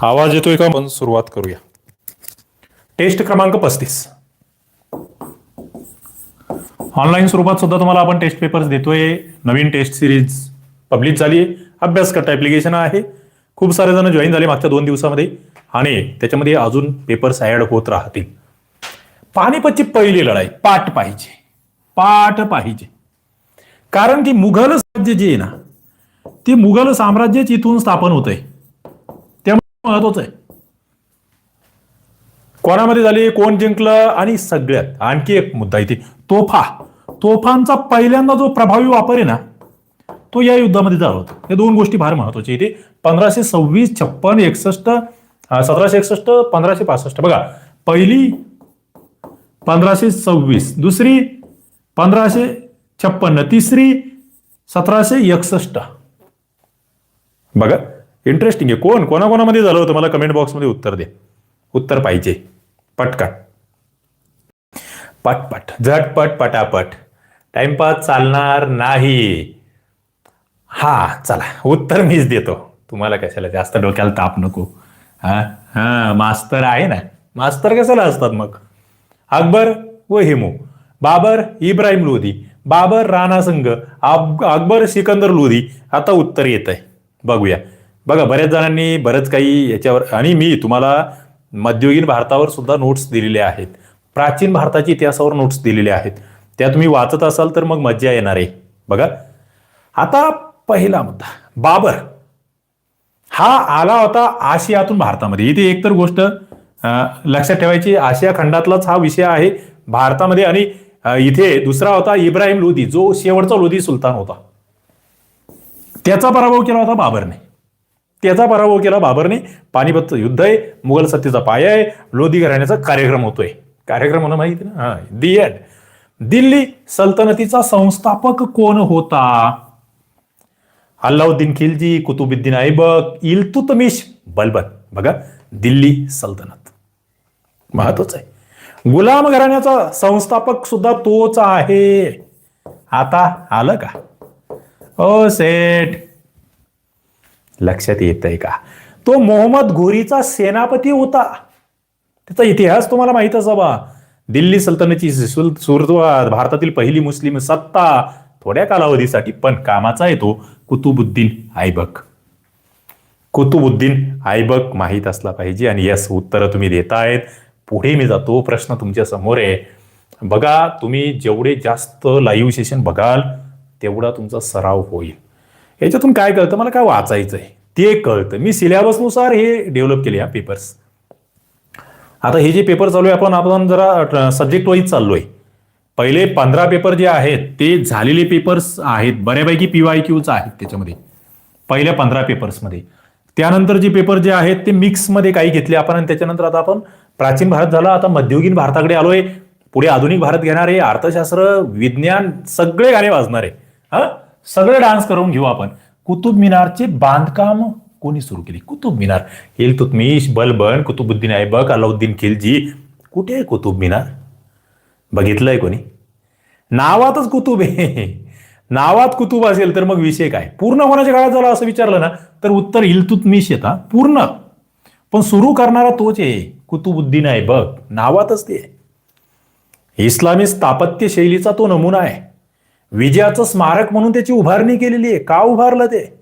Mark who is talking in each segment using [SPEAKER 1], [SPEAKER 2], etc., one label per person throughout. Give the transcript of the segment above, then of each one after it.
[SPEAKER 1] आवाज येतोय का? आपण सुरुवात करूया. टेस्ट क्रमांक पस्तीस. ऑनलाईन स्वरूपात सुद्धा तुम्हाला आपण टेस्ट पेपर्स देतोय. नवीन टेस्ट सिरीज पब्लिश झाली अभ्यास करता ऍप्लिकेशन आहे. खूप सारे जण जॉईन झाले मागच्या दोन दिवसामध्ये आणि त्याच्यामध्ये अजून पेपर्स ऍड होत राहतील. पानिपतची पहिली लढाई. पाठ पाहिजे. पाठ पाहिजे. कारण की मुघल साम्राज्य जे आहे ना ते मुघल साम्राज्यच इथून स्थापन होत आहे महत्वाचं आहे. कोणामध्ये झाली कोण जिंकलं आणि सगळ्यात आणखी एक मुद्दा इथे तोफा. तोफांचा पहिल्यांदा जो प्रभावी वापर आहे ना तो या युद्धामध्ये झाला होता या दोन गोष्टी फार महत्त्वाच्या इथे. पंधराशे सव्वीस छप्पन एकसष्ट सतराशे एकसष्ट पंधराशे पासष्ट. बघा पहिली पंधराशे सव्वीस दुसरी पंधराशे छप्पन्न तिसरी सतराशे एकसष्ट. बघा. इंटरेस्टिंग आहे. कोण? कोणाकोणामध्ये झालं होतं? मला कमेंट बॉक्समध्ये उत्तर दे उत्तर पाहिजे. पटकन. पटपट. झटपट पटापट. टाइमपास चालणार नाही. हा चला. उत्तर मीच देतो. तुम्हाला कशाला? जास्त डोक्याला ताप नको. हा हा मास्तर आहे ना. मास्तर कशाला असतात मग? अकबर व हेमू. बाबर इब्राहिम लोधी. बाबर राणा संघ. अकबर सिकंदर लोधी. आता उत्तर येत आहे बघूया. बघा बऱ्याच जणांनी बरंच काही याच्यावर आणि मी तुम्हाला मध्ययुगीन भारतावर सुद्धा नोट्स दिलेल्या आहेत. प्राचीन भारताच्या इतिहासावर नोट्स दिलेल्या आहेत. त्या तुम्ही वाचत असाल तर मग मज्जा येणार आहे. बघा. आता पहिला मुद्दा. बाबर हा आला होता आशियातून भारतामध्ये. इथे एक तर गोष्ट लक्षात ठेवायची आशिया खंडातलाच हा विषय आहे भारतामध्ये. आणि इथे दुसरा होता इब्राहिम लोधी जो शेवटचा लोधी सुलतान होता. त्याचा पराभव केला होता बाबरने. त्याचा पराभव केला बाबरने. पानिपतचं युद्ध आहे. मुघल सत्तेचा पाया आहे. लोधी घराण्याचा कार्यक्रम होतोय. कार्यक्रम मला माहिती ना? हा. दी एड दिल्ली सल्तनतीचा संस्थापक कोण होता? अल्लाउद्दीन खिलजी कुतुबुद्दीन ऐबक इल्तुतमिश बलबन. बघा दिल्ली सल्तनत. महत्वाचं आहे. गुलाम घराण्याचा संस्थापक सुद्धा तोच आहे. आता आलं का? ओ सेठ. लक्षात येत आहे का? तो मोहम्मद घोरीचा सेनापती होता. त्याचा इतिहास तुम्हाला माहीत असावा. दिल्ली सल्तनतीची सुरुवात भारतातील पहिली मुस्लिम सत्ता थोड्या कालावधीसाठी पण कामाचा येतो कुतुबुद्दीन आयबक कुतुबुद्दीन आयबक माहीत असला पाहिजे आणि यस उत्तरं तुम्ही देतायत. पुढे मी जातो प्रश्न तुमच्यासमोर आहे. बघा तुम्ही जेवढे जास्त लाईव्ह सेशन बघाल तेवढा तुमचा सराव होईल. याच्यातून काय कळतं? मला काय वाचायचं आहे ते कळतं. मी सिलेबसनुसार हे डेव्हलप केले हा पेपर्स आता हे जे पेपर चालू आहे आपण आपण जरा सब्जेक्ट वाईज चाललोय. पहिले पंधरा पेपर जे आहेत ते झालेले पेपर्स आहेत. बऱ्यापैकी पी वाय क्यूच आहेत त्याच्यामध्ये. पहिल्या पंधरा पेपर्समध्ये त्यानंतर जे पेपर जे आहेत ते मिक्समध्ये काही घेतले आपण आणि त्याच्यानंतर आता आपण प्राचीन भारत झाला. आता मध्ययुगीन भारताकडे आलोय. पुढे आधुनिक भारत घेणारे अर्थशास्त्र विज्ञान सगळे गाणे वाजणार आहे. हा? सगळे डान्स करून घेऊ आपण. कुतुब मिनारचे बांधकाम कोणी सुरू केली? कुतुब मिनार. इल्तुतमिश बलबन कुतुबुद्दीन ऐबक अलाउद्दीन खिलजी. कुठे आहे कुतुब मिनार? बघितलंय कोणी? नावातच कुतुब आहे. नावात कुतुब असेल तर मग विषय काय? पूर्ण होण्याच्या काळात झाला असं विचारलं ना तर उत्तर इल्तुतमिश येता पूर्ण. पण सुरू करणारा तोच आहे. कुतुबुद्दीन ऐबक. नावातच ते आहे. इस्लामी स्थापत्य शैलीचा तो नमुना आहे. विजयाचं स्मारक म्हणून त्याची उभारणी केलेली आहे. का उभारलं ते?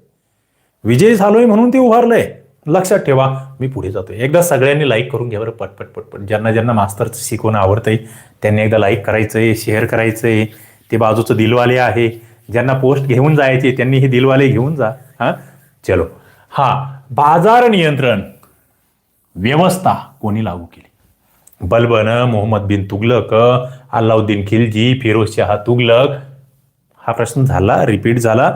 [SPEAKER 1] विजय झालोय म्हणून ते उभारलंय. लक्षात ठेवा मी पुढे जातोय. एकदा सगळ्यांनी लाईक करून घ्या बरं पटपट पटपट. ज्यांना ज्यांना मास्तरचं शिकवणं आवडतंय त्यांनी एकदा लाईक करायचंय शेअर करायचंय. ते बाजूचं दिलवाले आहे. ज्यांना पोस्ट घेऊन जायचे त्यांनी हे दिलवाले घेऊन जा. हा? चलो. हा बाजार नियंत्रण. व्यवस्था कोणी लागू केली? बलबन मोहम्मद बिन तुगलक अल्लाउद्दीन खिलजी फिरोजशाह तुगलक हा प्रश्न झाला रिपीट झाला.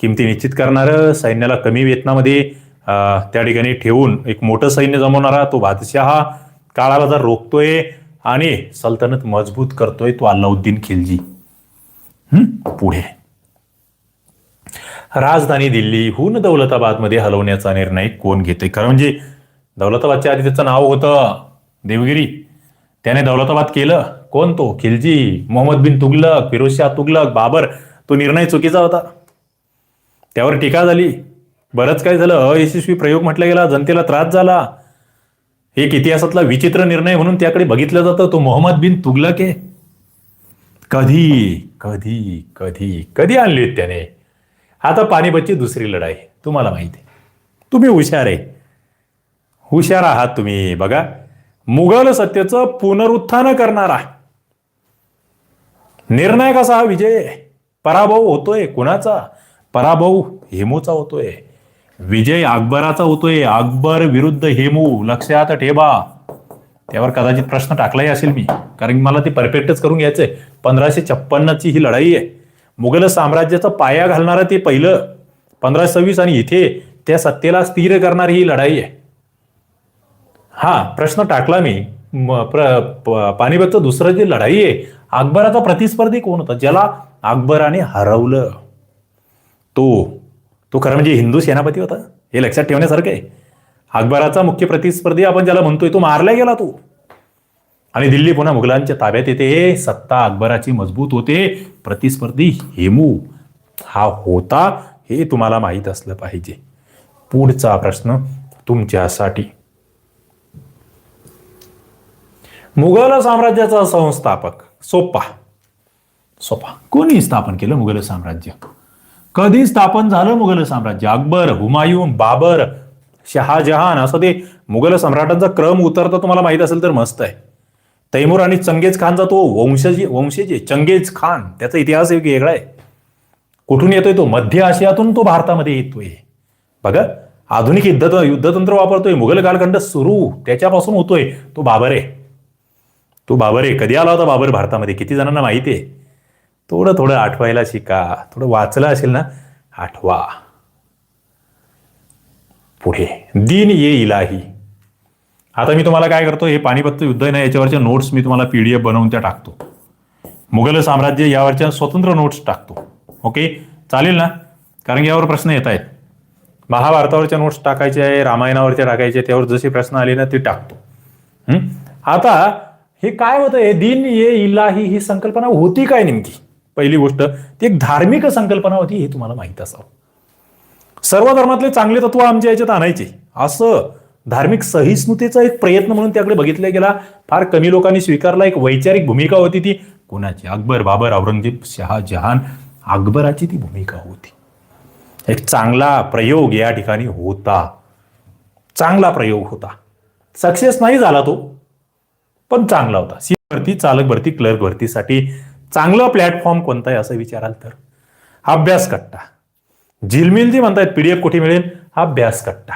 [SPEAKER 1] किमती निश्चित करणारं सैन्याला कमी वेतनामध्ये त्या ठिकाणी ठेवून एक मोठं सैन्य जमवणारा तो बादशहा काळाला जर रोखतोय आणि सल्तनत मजबूत करतोय तो अल्लाउद्दीन खिलजी. पुढे. राजधानी दिल्लीहून दौलताबादमध्ये हलवण्याचा निर्णय कोण घेतोय? कारण म्हणजे दौलताबादच्या आधी त्याचं नाव होतं देवगिरी. त्याने दौलताबाद केलं. कोण तो? खिलजी मोहम्मद बिन तुगलक फिरोजशाह तुगलक बाबर. तो निर्णय चुकीचा होता. त्यावर टीका झाली. बरंच काय झालं. अयशस्वी प्रयोग म्हटला गेला. जनतेला त्रास झाला. एक इतिहासातला विचित्र निर्णय म्हणून त्याकडे बघितलं जातं. तो मोहम्मद बिन तुगलक आहे. कधी कधी कधी कधी आणली त्याने? आता पानिपतची दुसरी लढाई. तुम्हाला माहिती आहे. तुम्ही हुशार आहे. हुशार आहात तुम्ही. बघा. मुघल सत्तेचं पुनरुत्थान करणारा निर्णय कसा हा विजय? पराभव होतोय कुणाचा? पराभव हेमूचा होतोय. विजय अकबराचा होतोय. अकबर विरुद्ध हेमू लक्षात ठेवा. त्यावर कदाचित प्रश्न टाकलाही असेल मी कारण मला ते परफेक्टच करून घ्यायचंय. पंधराशे छप्पन्नची ही लढाई आहे. मुघल साम्राज्याचा पाया घालणारं ते पहिलं पंधराशे सव्वीस आणि इथे त्या सत्तेला स्थिर करणारी ही लढाई आहे. हा प्रश्न टाकला मी. प्र- प- पानिपतचं दुसरं जे लढाई आहे अकबराचा प्रतिस्पर्धी कोण होता? ज्याला अकबराने हरवलं. तो तो खरं म्हणजे हिंदू सेनापती होता? हे लक्षात ठेवण्यासारखं आहे. अकबराचा मुख्य प्रतिस्पर्धी आपण ज्याला म्हणतोय तो मारला गेला तो. आणि दिल्ली पुन्हा मुघलांच्या ताब्यात येते. सत्ता अकबराची मजबूत होते. प्रतिस्पर्धी हेमू. हा होता हे तुम्हाला माहीत असलं पाहिजे. पुढचा प्रश्न तुमच्यासाठी. मुघल साम्राज्याचा संस्थापक. सोपा सोपा कोणी स्थापन केलं मुघल साम्राज्य? कधी स्थापन झालं मुघल साम्राज्य. अकबर हुमायून बाबर शहाजहान असं ते मुघल सम्राटांचा क्रम उतरता तुम्हाला माहीत असेल तर मस्त आहे. तैमूर आणि चंगेज खानचा तो वंशजी वंशज चंगेज खान त्याचा इतिहास एक वेगळा आहे. कुठून येतोय तो? मध्य आशियातून तो भारतामध्ये येतोय. बघा आधुनिक युद्ध युद्धतंत्र वापरतोय. मुघल कालखंड सुरू. त्याच्यापासून होतोय तो बाबर आहे. तो बाबर आहे. कधी आला होता बाबर? भारतामध्ये किती जणांना माहिती आहे? थोडं थोडं आठवायला शिका. थोडं वाचलं असेल ना आठवा. पुढे. दिन ये इलाही. आता मी तुम्हाला काय करतो हे पानिपतचं युद्ध आहे ना याच्यावरच्या नोट्स मी तुम्हाला पीडीएफ बनवून त्या टाकतो. मुघल साम्राज्य यावरच्या स्वतंत्र नोट्स टाकतो. ओके चालेल ना? कारण यावर प्रश्न येत आहेत. महाभारतावरच्या नोट्स टाकायचे आहे रामायणावरच्या टाकायचे त्यावर जसे प्रश्न आले ना ते टाकतो. आता हे काय होतं? हे दिन ये इलाही ही संकल्पना होती काय नेमकी? पहिली गोष्ट ती एक धार्मिक संकल्पना होती हे तुम्हाला माहीत असावं. सर्व धर्मातले चांगले तत्व आमच्या याच्यात आणायचे. असं धार्मिक सहिष्णुतेचा एक प्रयत्न म्हणून त्याकडे बघितला गेला. फार कमी लोकांनी स्वीकारला. एक वैचारिक भूमिका होती ती. कोणाची? अकबर बाबर औरंगजेब शहाजहान अकबराची ती भूमिका होती. एक चांगला प्रयोग या ठिकाणी होता. चांगला प्रयोग होता. सक्सेस नाही झाला तो. पण चांगला होता. सी भरती चालक भरती क्लर्क भरतीसाठी चांगलं प्लॅटफॉर्म कोणता आहे असं विचाराल तर. अभ्यास कट्टा. झिलमिल जी म्हणतात पीडीएफ कुठे मिळेल? अभ्यास कट्टा.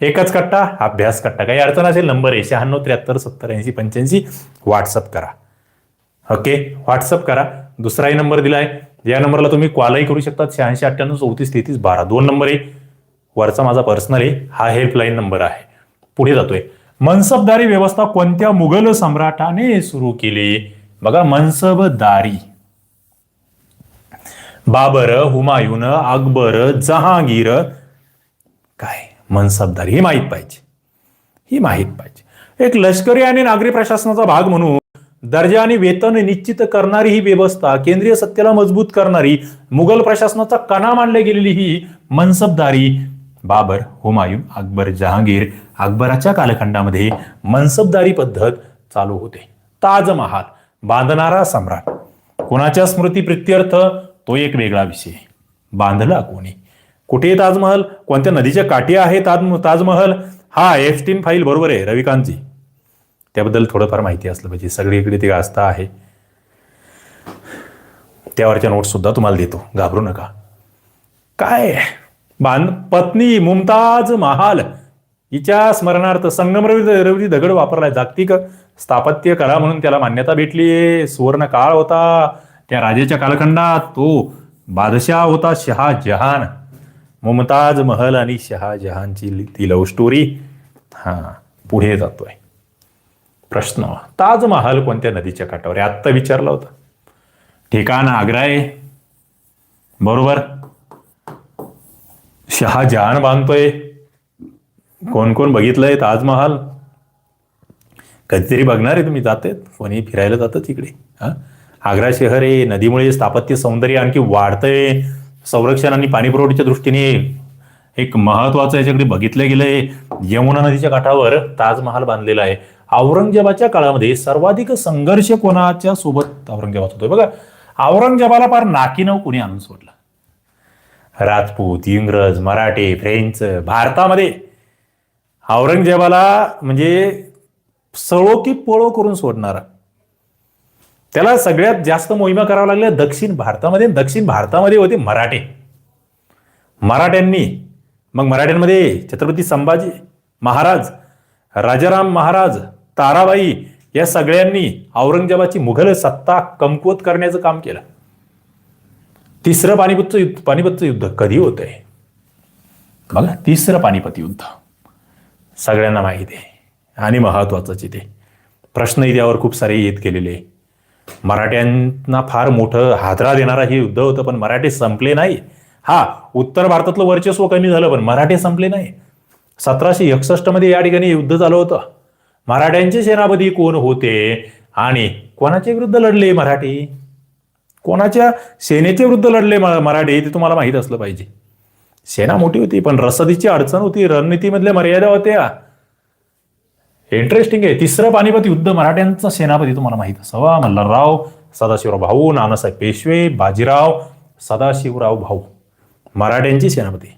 [SPEAKER 1] एकच कट्टा? अभ्यास कट्टा. काही अडचण असेल नंबर आहे शहाण्णव त्र्याहत्तर सत्तर ऐंशी पंच्याऐंशी व्हॉट्सअप करा. ओके व्हॉट्सअप करा. दुसराही नंबर दिलाय. या नंबरला तुम्ही कॉलही करू शकता शहाऐंशी अठ्ठ्याण्णव चौतीस तेहतीस बारा दोन नंबर आहे. वरचा माझा पर्सनल आहे. हा हेल्पलाईन नंबर आहे. पुढे जातोय. मनसबदारी व्यवस्था कोणत्या मुघल सम्राटाने सुरू केली? बघा मनसबदारी. बाबर हुमायून अकबर जहांगीर काय? मनसबदारी ही माहीत पाहिजे. ही माहीत पाहिजे. एक लष्करी आणि नागरी प्रशासनाचा भाग म्हणून दर्जा आणि वेतन निश्चित करणारी ही व्यवस्था केंद्रीय सत्तेला मजबूत करणारी मुघल प्रशासनाचा कणा मानली गेलेली ही मनसबदारी बाबर हुमायून अकबर जहांगीर अकबराच्या कालखंडामध्ये मनसबदारी पद्धत चालू होते. ताजमहाल बांधणारा सम्राट. कोणाच्या स्मृती प्रित्यर्थ तो एक वेगळा विषय. बांधला कोणी? कुठे ताजमहल? कोणत्या नदीच्या काठी आहे ताज ताजमहल? हा एफटीन फाईल बरोबर आहे रविकांतजी. त्याबद्दल थोडंफार माहिती असलं पाहिजे. सगळीकडे ते आस्था आहे. त्यावरच्या नोट्स सुद्धा तुम्हाला देतो. घाबरू नका. काय? बांध पत्नी मुमताज महाल. हिच्या स्मरणार्थ संगमरवरी दगड वापरलाय. जागतिक स्थापत्य कला म्हणून त्याला मान्यता भेटली सुवर्ण काळ होता. त्या राजेच्या कालखंडात तो बादशाह होता शहाजहान. मुमताज महल आणि शहाजहानची ती लव्ह स्टोरी हा पुढे जातोय. प्रश्न ताजमहाल कोणत्या नदीच्या काठावर आहे? आत्ता विचारला होता. ठिकाण आग्रा आहे. बरोबर? शहाजहान बांधतोय. कोण कोण बघितलंय ताजमहाल? कधीतरी बघणार आहे तुम्ही जाते कोणी फिरायला जातं तिकडे. हा? आग्रा शहर आहे नदीमुळे स्थापत्य सौंदर्य आणखी वाढतंय. संरक्षण आणि पाणी पुरवठ्याच्या दृष्टीने एक महत्वाचं याच्याकडे बघितलं गेलंय. यमुना नदीच्या काठावर ताजमहाल बांधलेला आहे. औरंगजेबाच्या काळामध्ये सर्वाधिक संघर्ष कोणाच्या सोबत औरंगजेबात होतोय? बघा औरंगजेबाला फार नाकीनव कोणी आणून सोडलं? राजपूत इंग्रज मराठे फ्रेंच भारतामध्ये औरंगजेबाला म्हणजे सळो की पळो करून सोडणारा. त्याला सगळ्यात जास्त मोहिमा कराव्या लागल्या दक्षिण भारतामध्ये. दक्षिण भारतामध्ये होते मराठे. मराठ्यांनी मग मराठ्यांमध्ये छत्रपती संभाजी महाराज राजाराम महाराज ताराबाई या सगळ्यांनी औरंगजेबाची मुघल सत्ता कमकुवत करण्याचं काम केलं. तिसरं पानिपतचं युद्ध पानिपतचं युद्ध कधी होतंय? बघा तिसरं पानिपत युद्ध. सगळ्यांना माहिती आहे. आणि महत्वाचं ते. प्रश्नही त्यावर खूप सारे येत गेलेले मराठ्यांना फार मोठं हादरा देणारा हे युद्ध होतं पण मराठे संपले नाही. हा उत्तर भारतातलं वर्चस्व कमी झालं पण मराठे संपले नाही. सतराशे एकसष्टमध्ये या ठिकाणी युद्ध झालं होतं. मराठ्यांचे सेनापती कोण होते आणि कोणाच्या विरुद्ध लढले मराठी? कोणाच्या सेनेच्या विरुद्ध लढले मराठे मराठी ते तुम्हाला माहीत असलं पाहिजे. सेना मोठी होती पण रसदीची अडचण होती रणनीतीमधल्या मर्यादा होत्या. इंटरेस्टिंग आहे. तिसरं पानिपत युद्ध मराठ्यांचा सेनापती तुम्हाला माहीत असावा. मल्हारराव सदाशिवराव भाऊ नानासाहेब पेशवे बाजीराव सदाशिवराव भाऊ. मराठ्यांची सेनापती.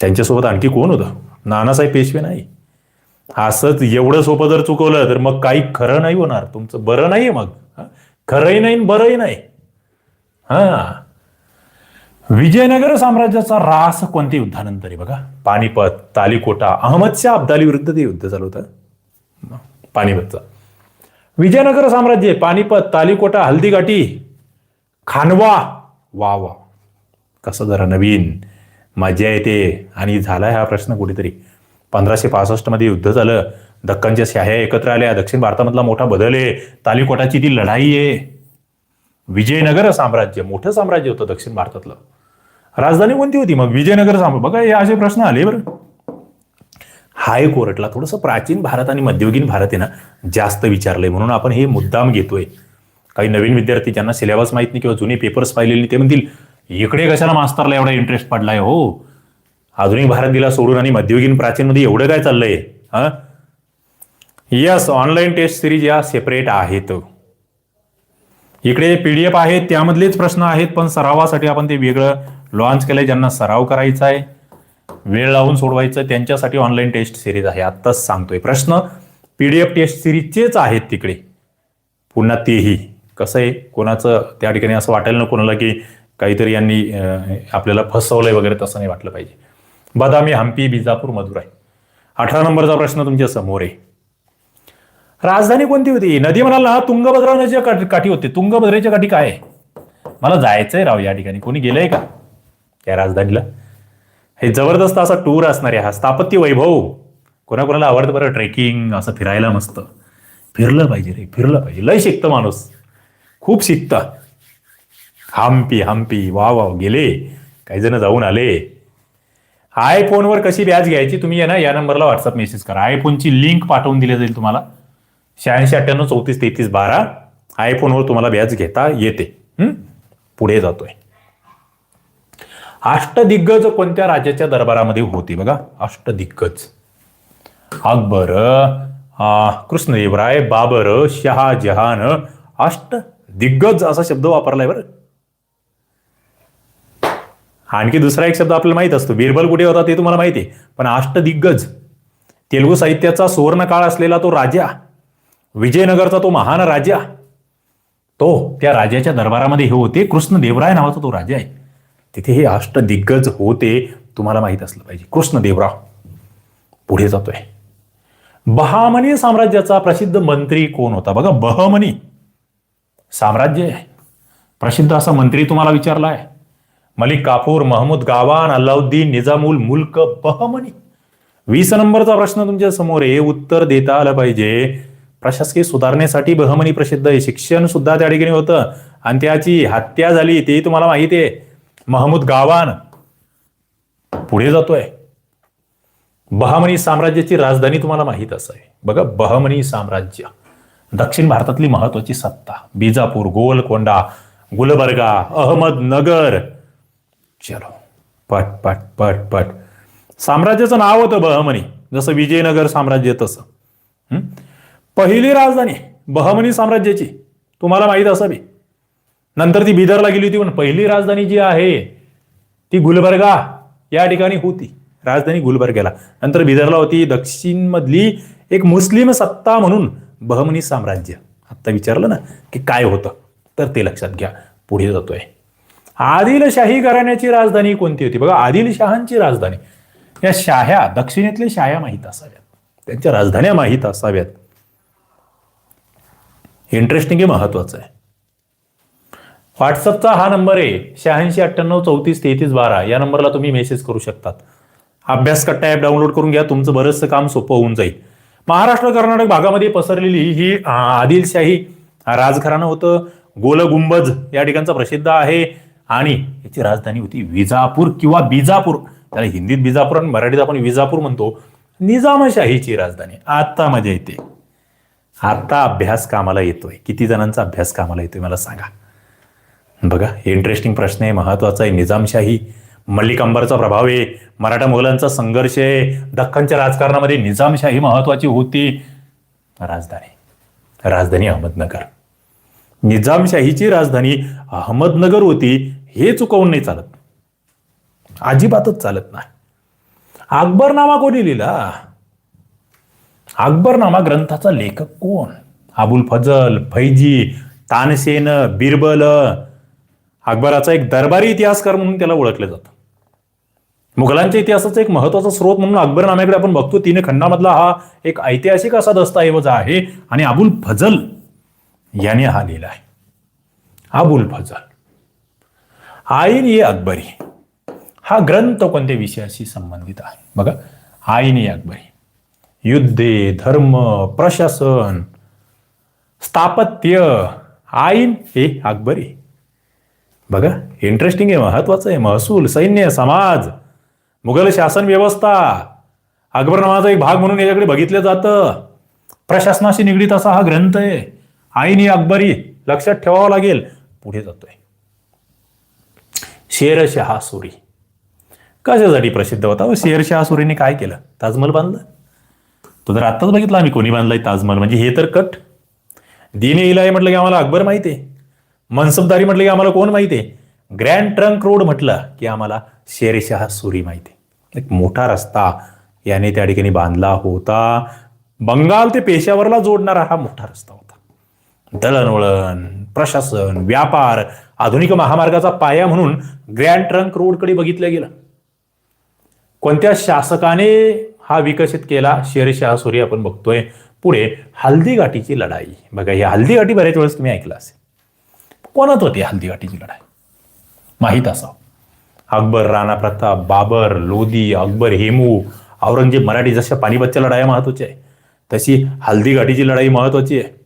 [SPEAKER 1] त्यांच्यासोबत आणखी कोण होतं? नानासाहेब पेशवे नाही. असंच एवढं सोपं जर चुकवलं तर मग काही खरं नाही होणार. तुमचं बरं नाही मग. खरंही नाही बरंही नाही. हा. विजयनगर साम्राज्याचा रास कोणत्या युद्धानंतर आहे बघा? पानिपत तालिकोटा अहमदशा अब्दाली विरुद्ध ते युद्ध झालं होतं. पानिपतचं. विजयनगर साम्राज्य पानिपत तालिकोटा हल्दीघाटी खानवा. वा वा. कसं जरा नवीन. मजा येते. आणि झालाय हा प्रश्न कुठेतरी. पंधराशे पासष्टमध्ये युद्ध झालं. दक्कनच्या शाह्या एकत्र आल्या दक्षिण भारतामधला मोठा बदल आहे. तालिकोटाची ती लढाई आहे. विजयनगर साम्राज्य मोठं साम्राज्य होतं दक्षिण भारतातलं. राजधानी कोणती होती? मग विजयनगर साम्राज्य. बघा हे असे प्रश्न आले बरं. हायकोर्टला थोडंसं प्राचीन भारत आणि मध्ययुगीन भारत आहे ना जास्त विचारलंय. म्हणून आपण हे मुद्दाम घेतोय. काही नवीन विद्यार्थी ज्यांना सिलेबस माहीत नाही किंवा जुने पेपर्स पाहिलेले नाही, ते म्हणतील इकडे कशाला मास्तरला एवढा इंटरेस्ट पडलाय हो? आधुनिक भारत दिला सोडून आणि मध्ययुगीन प्राचीन मध्ये एवढं काय चाललंय? हा? यस ऑनलाईन टेस्ट सिरीज या सेपरेट आहेत. इकडे पीडीएफ आहेत त्यामधलेच प्रश्न आहेत पण सरावासाठी आपण ते वेगळं लॉन्च केलंय ज्यांना सराव करायचा आहे वेळ लावून सोडवायचं त्यांच्यासाठी ऑनलाईन टेस्ट सिरीज आहे. आत्ताच सांगतोय प्रश्न. पीडीएफ टेस्ट सिरीजचेच आहेत तिकडे. पुन्हा तेही. कसं आहे? कोणाचं त्या ठिकाणी असं वाटायला ना कोणाला की काहीतरी यांनी आपल्याला फसवलंय वगैरे तसं नाही वाटलं पाहिजे. बदामी हम्पी बिजापूर मधुराई अठरा नंबरचा प्रश्न तुमच्यासमोर आहे. राजधानी कोणती होती? नदी म्हणाल ना तुंगभद्रा नदीच्या काठी काठी तुंगभद्रेच्या काठी काय आहे? मला जायचंय राव या ठिकाणी. कोणी गेलंय का? त्या राजधानीला. हे जबरदस्त असा टूर असणार आहे हा. स्थापत्य वैभव. कोणाकोणाला आवडतं बरं? ट्रेकिंग असं फिरायला मस्त. फिरलं पाहिजे रे फिरलं पाहिजे. लय शिकतं माणूस. खूप शिकतं. हम्पी हम्पी वा वा गेले. काही जण जाऊन आले. आयफोनवर कशी बॅच घ्यायची? तुम्ही या ना या नंबरला व्हॉट्सअप मेसेज करा. आयफोनची लिंक पाठवून दिली जाईल तुम्हाला. शहाऐंशी अठ्ठ्याण्णव चौतीस तेहतीस बारा आयफोनवर तुम्हाला व्याज घेता येते. पुढे जातोय. अष्टदिग्गज कोणत्या राजाच्या दरबारामध्ये होते बघा? अष्टदिग्गज. अकबर कृष्णदेवराय बाबर शहाजहान. अष्ट दिग्गज असा शब्द वापरलाय बरं. आणखी दुसरा एक शब्द आपल्याला माहीत असतो. बिरबल कुठे होता ते तुम्हाला माहिती आहे. पण अष्टदिग्गज. तेलुगू साहित्याचा सुवर्ण काळ असलेला तो राजा. विजयनगरचा तो महान राजा. तो त्या राजाच्या दरबारामध्ये हे होते. कृष्णदेवराय नावाचा तो राजा आहे. तिथे हे अष्टदिग्गज होते तुम्हाला माहीत असलं पाहिजे. कृष्णदेवराव पुढे जातोय. बहामनी साम्राज्याचा प्रसिद्ध मंत्री कोण होता? बघा बहमनी साम्राज्य आहे. प्रसिद्ध असा मंत्री तुम्हाला विचारला आहे. मलिक काफूर महमूद गावान अल्लाउद्दीन निजामुल मुल्क बहमनी. वीस नंबरचा प्रश्न तुमच्यासमोर आहे. उत्तर देता आलं पाहिजे. प्रशासकीय सुधारणेसाठी बहमनी प्रसिद्ध आहे. शिक्षण सुद्धा त्या ठिकाणी होतं. आणि त्याची हत्या झाली ते तुम्हाला माहिती आहे. महमूद गावान पुढे जातोय. बहमनी साम्राज्याची राजधानी तुम्हाला माहीत असावी. बघा बहमनी साम्राज्य. दक्षिण भारतातली महत्वाची सत्ता. बिजापूर गोलकोंडा गुलबर्गा अहमदनगर. चलो पट पट पट पट. साम्राज्याचं नाव होतं बहमनी. जसं विजयनगर साम्राज्य तसं. हम्म पहिली राजधानी बहमनी साम्राज्याची. तुम्हाला माहीत असावी नंतर ती बिदरला गेली होती पण पहिली राजधानी जी आहे ती गुलबर्गा या ठिकाणी होती. राजधानी गुलबर्ग्याला. नंतर बिदरला होती दक्षिण मधली एक मुस्लिम सत्ता म्हणून बहमनी साम्राज्य. आत्ता विचारलं ना की काय होतं? तर ते लक्षात घ्या. पुढे जातोय. आदिलशाही घराण्याची राजधानी कोणती होती? बघा आदिलशहांची राजधानी. या शाह्या दक्षिणेतल्या शाह्या माहीत असाव्यात. त्यांच्या राजधान्या माहीत असाव्यात. इंटरेस्टिंग आहे महत्वाचं आहे. व्हॉट्सअपचा हा नंबर आहे शहाऐंशी अठ्ठ्याण्णव चौतीस तेहतीस बारा. या नंबरला तुम्ही मेसेज करू शकतात. अभ्यास कट्टा ॲप डाउनलोड करून घ्या तुमचं बरंचसं काम सोपं होऊन जाईल. महाराष्ट्र कर्नाटक भागामध्ये पसरलेली ही आदिलशाही राजघराणं होतं. गोलगुंबज या ठिकाणचा प्रसिद्ध आहे. आणि याची राजधानी होती विजापूर किंवा बिजापूर. त्याला हिंदीत बिजापूर आणि मराठीत आपण विजापूर म्हणतो. निजामशाहीची राजधानी आता मजा येते आता अभ्यास कामाला येतोय. किती जणांचा अभ्यास कामाला येतोय मला सांगा. बघा इंटरेस्टिंग प्रश्न आहे महत्त्वाचा आहे. निजामशाही मल्लिक अंबरचा प्रभाव आहे. मराठा मुघलांचा संघर्ष आहे. दख्खनच्या राजकारणामध्ये निजामशाही महत्वाची होती. राजधानी. राजधानी अहमदनगर. निजामशाहीची राजधानी अहमदनगर होती. हे चुकवून नाही चालत. अजिबातच चालत नाही. अकबरनामा कोणी लिहिला? अकबरनामा ग्रंथाचा लेखक कोण? अबुल फजल फैजी तानसेन बिरबल. अकबराचा एक दरबारी इतिहासकार म्हणून त्याला ओळखलं जातं. मुघलांच्या इतिहासाचा एक महत्त्वाचा स्रोत म्हणून अकबरनाम्याकडे आपण बघतो तीन खंडामधला हा एक ऐतिहासिक असा दस्ताऐवज आहे आणि अबुल फजल याने हा लिहिला आहे. अबुल फजल. आईन ये अकबरी. हा ग्रंथ कोणत्या विषयाशी संबंधित आहे? बघा आईन ये अकबरी. युद्धे धर्म प्रशासन स्थापत्य आईन हे अकबरी. बघा इंटरेस्टिंग आहे महत्वाचं आहे. महसूल सैन्य समाज मुघल शासन व्यवस्था. अकबरनामाचा एक भाग म्हणून याच्याकडे बघितलं जातं. प्रशासनाशी निगडीत असा हा ग्रंथ आहे. आईनी अकबरी. लक्षात ठेवावं लागेल. पुढे जातोय. शेरशहा सुरी. कशासाठी प्रसिद्ध होता? व शेरशहा सुरीने काय केलं? ताजमहल बांधलं? तो जर आत्ताच बघितला आम्ही कोणी बांधलाय ताजमहल म्हणजे हे तर कट. दिने इलाय म्हटलं की आम्हाला अकबर माहिती आहे. मनसबदारी म्हटलं की आम्हाला कोण माहिती आहे? ग्रँड ट्रंक रोड म्हटलं की आम्हाला शेरशाह सुरी माहिती आहे. एक मोठा रस्ता याने त्या ठिकाणी बांधला होता. बंगाल ते पेशावरला जोडणारा हा मोठा रस्ता होता. दळणवळण प्रशासन व्यापार आधुनिक महामार्गाचा पाया म्हणून ग्रँड ट्रंक रोडकडे बघितलं गेलं. कोणत्या शासकाने हा विकसित केला. शेरशाह सूर्य आपण बघतोय. पुढे हल्दीघाटीची लढाई. बघा ही हल्दीघाटी बऱ्याच वेळेस तुम्ही ऐकलं असेल. कोणात होती हल्दीघाटीची लढाई? माहीत असाव. अकबर राणा प्रताप बाबर लोधी अकबर हेमू औरंगजेब मराठी जशा पानिपतच्या लढाया महत्त्वाच्या आहे तशी हल्दीघाटीची लढाई महत्वाची आहे.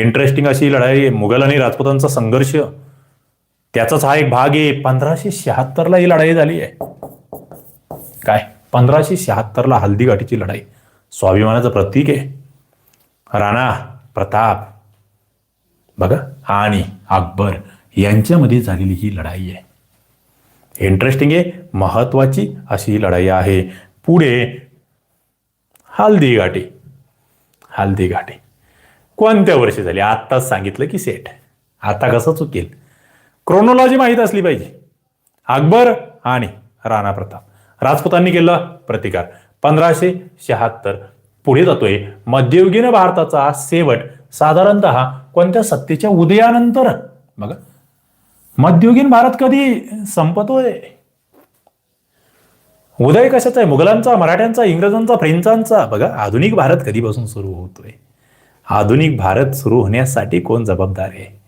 [SPEAKER 1] इंटरेस्टिंग अशी लढाई आहे. मुघल आणि राजपुतांचा संघर्ष. त्याचाच हा एक भाग आहे. पंधराशे शहात्तरला ही लढाई झाली आहे. काय? पंधराशे शहात्तरला हल्दीघाटीची लढाई. स्वाभिमानाचं प्रतीक आहे. राणा प्रताप. बघा आणि अकबर यांच्यामध्ये झालेली ही लढाई आहे. इंटरेस्टिंग आहे महत्वाची अशी ही लढाई आहे. पुढे हल्दी घाटी हल्दी घाटी कोणत्या वर्षी झाली? आत्ताच सांगितलं की सेट आता कसं चुकेल? क्रोनोलॉजी माहीत असली पाहिजे. अकबर आणि राणा प्रताप. राजपुतांनी केला प्रतिकार. पंधराशे शहात्तर. पुढे जातोय मध्ययुगीन भारताचा शेवट साधारणत कोणत्या सत्तेच्या उदयानंतर? बघा. मध्ययुगीन भारत कधी संपतोय? उदय कशाचा आहे? मुघलांचा मराठ्यांचा इंग्रजांचा फ्रेंचांचा? बघा आधुनिक भारत कधीपासून सुरू होतोय? आधुनिक भारत सुरू होण्यासाठी कोण जबाबदार आहे?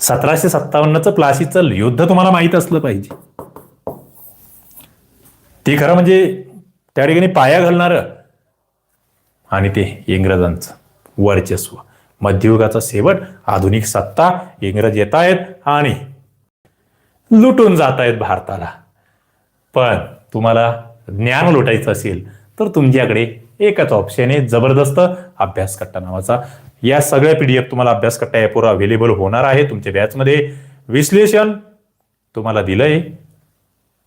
[SPEAKER 1] सतराशे सत्तावन्नचं प्लासीचं युद्ध तुम्हाला माहीत असलं पाहिजे. ते खरं म्हणजे त्या ठिकाणी पाया घालणारं आणि ते इंग्रजांचं वर्चस्व. मध्ययुगाचा शेवट आधुनिक सत्ता इंग्रज येत आहेत आणि लुटून जात आहेत भारताला. पण तुम्हाला ज्ञान लुटायचं असेल तर तुमच्याकडे एकच ऑप्शन आहे जबरदस्त अभ्यास कट्टा नावाचा. या सगळ्या पी डी एफ तुम्हाला अभ्यास कट्टा ॲपवर अवेलेबल होणार आहे तुमच्या बॅचमध्ये विश्लेषण तुम्हाला दिलंय.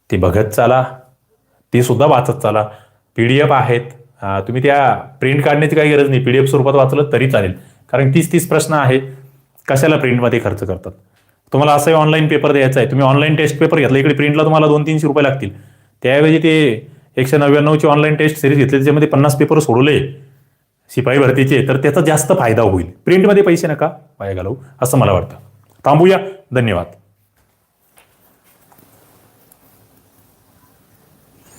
[SPEAKER 1] ते बघत चाला. ते सुद्धा वाचत चाला. पी डी एफ आहेत. तुम्ही त्या प्रिंट काढण्याची काही गरज नाही. पी डी एफ स्वरूपात वाचलं तरी चालेल. कारण तीस तीस प्रश्न आहे कशाला प्रिंटमध्ये खर्च करतात? तुम्हाला असंही ऑनलाईन पेपर द्यायचा आहे. तुम्ही ऑनलाईन टेस्ट पेपर घेतला. इकडे प्रिंटला तुम्हाला दोन तीनशे रुपये लागतील. त्याऐवजी ते एकशे नव्याण्णवची ऑनलाईन टेस्ट सिरीज घेतली. त्याच्यामध्ये पन्नास पेपर सोडवले. शिपाई भरतीचे. तर त्याचा जास्त फायदा होईल. प्रिंटमध्ये पैसे नका. वाया घालवू. असं मला वाटतं. थांबूया. धन्यवाद.